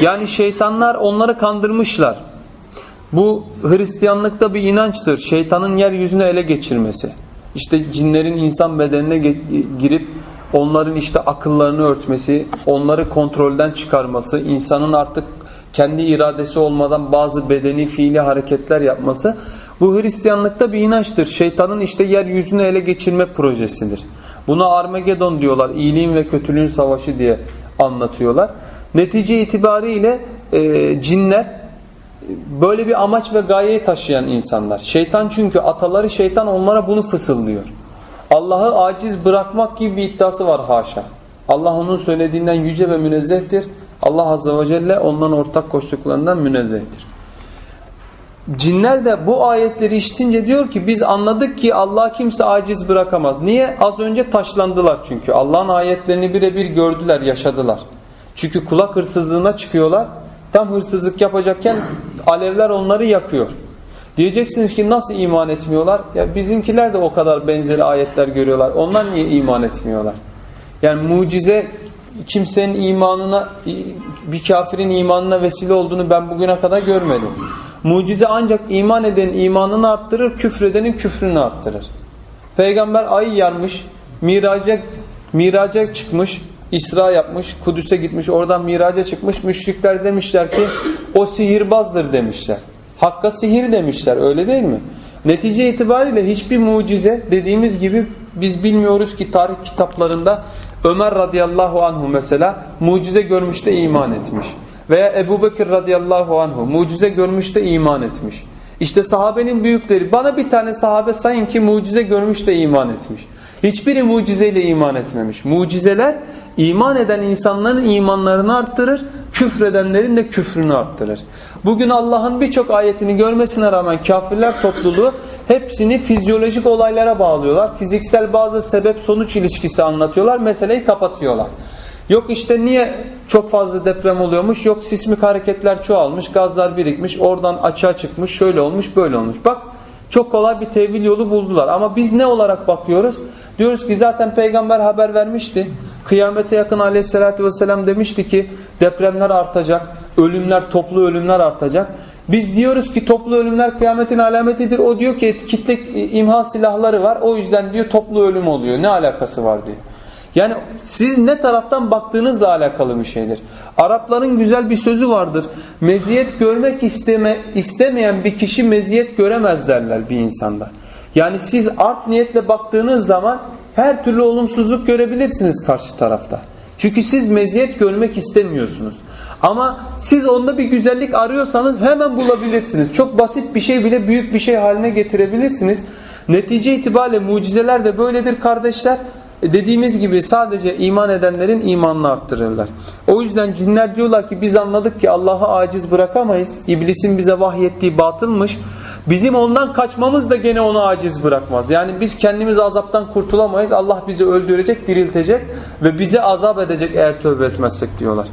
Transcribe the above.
Yani şeytanlar onları kandırmışlar. Bu Hristiyanlıkta bir inançtır. Şeytanın yeryüzünü ele geçirmesi. İşte cinlerin insan bedenine girip onların işte akıllarını örtmesi, onları kontrolden çıkarması, insanın artık kendi iradesi olmadan bazı bedeni fiili hareketler yapması. Bu Hristiyanlıkta bir inançtır. Şeytanın işte yeryüzünü ele geçirme projesidir. Buna Armagedon diyorlar. İyiliğin ve kötülüğün savaşı diye anlatıyorlar. Netice itibariyle e, cinler böyle bir amaç ve gayeyi taşıyan insanlar. Şeytan çünkü ataları şeytan onlara bunu fısıldıyor. Allah'ı aciz bırakmak gibi bir iddiası var haşa. Allah onun söylediğinden yüce ve münezzehtir. Allah azze ve celle ondan ortak koştuklarından münezzehtir. Cinler de bu ayetleri işitince diyor ki biz anladık ki Allah kimse aciz bırakamaz. Niye? Az önce taşlandılar çünkü. Allah'ın ayetlerini birebir gördüler, yaşadılar. Çünkü kulak hırsızlığına çıkıyorlar. Tam hırsızlık yapacakken alevler onları yakıyor. Diyeceksiniz ki nasıl iman etmiyorlar? Ya bizimkiler de o kadar benzeri ayetler görüyorlar. Onlar niye iman etmiyorlar? Yani mucize kimsenin imanına bir kafirin imanına vesile olduğunu ben bugüne kadar görmedim. Mucize ancak iman edenin imanını arttırır, küfredenin küfrünü arttırır. Peygamber ayı yarmış, miraca, miraca çıkmış, İsra yapmış, Kudüs'e gitmiş, oradan miraca çıkmış. Müşrikler demişler ki o sihirbazdır demişler. Hakka sihir demişler öyle değil mi? Netice itibariyle hiçbir mucize dediğimiz gibi biz bilmiyoruz ki tarih kitaplarında Ömer radıyallahu anhu mesela mucize görmüş de iman etmiş. Veya Ebu Bekir radıyallahu anhu mucize görmüş de iman etmiş. İşte sahabenin büyükleri bana bir tane sahabe sayın ki mucize görmüş de iman etmiş. Hiçbiri mucizeyle iman etmemiş. Mucizeler iman eden insanların imanlarını arttırır, küfredenlerin de küfrünü arttırır. Bugün Allah'ın birçok ayetini görmesine rağmen kafirler topluluğu hepsini fizyolojik olaylara bağlıyorlar. Fiziksel bazı sebep sonuç ilişkisi anlatıyorlar. Meseleyi kapatıyorlar. Yok işte niye çok fazla deprem oluyormuş? Yok sismik hareketler çoğalmış, gazlar birikmiş, oradan açığa çıkmış, şöyle olmuş, böyle olmuş. Bak çok kolay bir tevil yolu buldular. Ama biz ne olarak bakıyoruz? Diyoruz ki zaten peygamber haber vermişti. Kıyamete yakın aleyhissalatü vesselam demişti ki depremler artacak, ölümler, toplu ölümler artacak. Biz diyoruz ki toplu ölümler kıyametin alametidir. O diyor ki kitle imha silahları var. O yüzden diyor toplu ölüm oluyor. Ne alakası var diyor. Yani siz ne taraftan baktığınızla alakalı bir şeydir. Arapların güzel bir sözü vardır. Meziyet görmek isteme, istemeyen bir kişi meziyet göremez derler bir insanda. Yani siz art niyetle baktığınız zaman her türlü olumsuzluk görebilirsiniz karşı tarafta. Çünkü siz meziyet görmek istemiyorsunuz. Ama siz onda bir güzellik arıyorsanız hemen bulabilirsiniz. Çok basit bir şey bile büyük bir şey haline getirebilirsiniz. Netice itibariyle mucizeler de böyledir kardeşler. E, Dediğimiz gibi sadece iman edenlerin imanını arttırırlar. O yüzden cinler diyorlar ki biz anladık ki Allah'ı aciz bırakamayız. İblisin bize vahyettiği batılmış. Bizim ondan kaçmamız da gene onu aciz bırakmaz. Yani biz kendimiz azaptan kurtulamayız. Allah bizi öldürecek, diriltecek ve bize azap edecek eğer tövbe etmezsek diyorlar.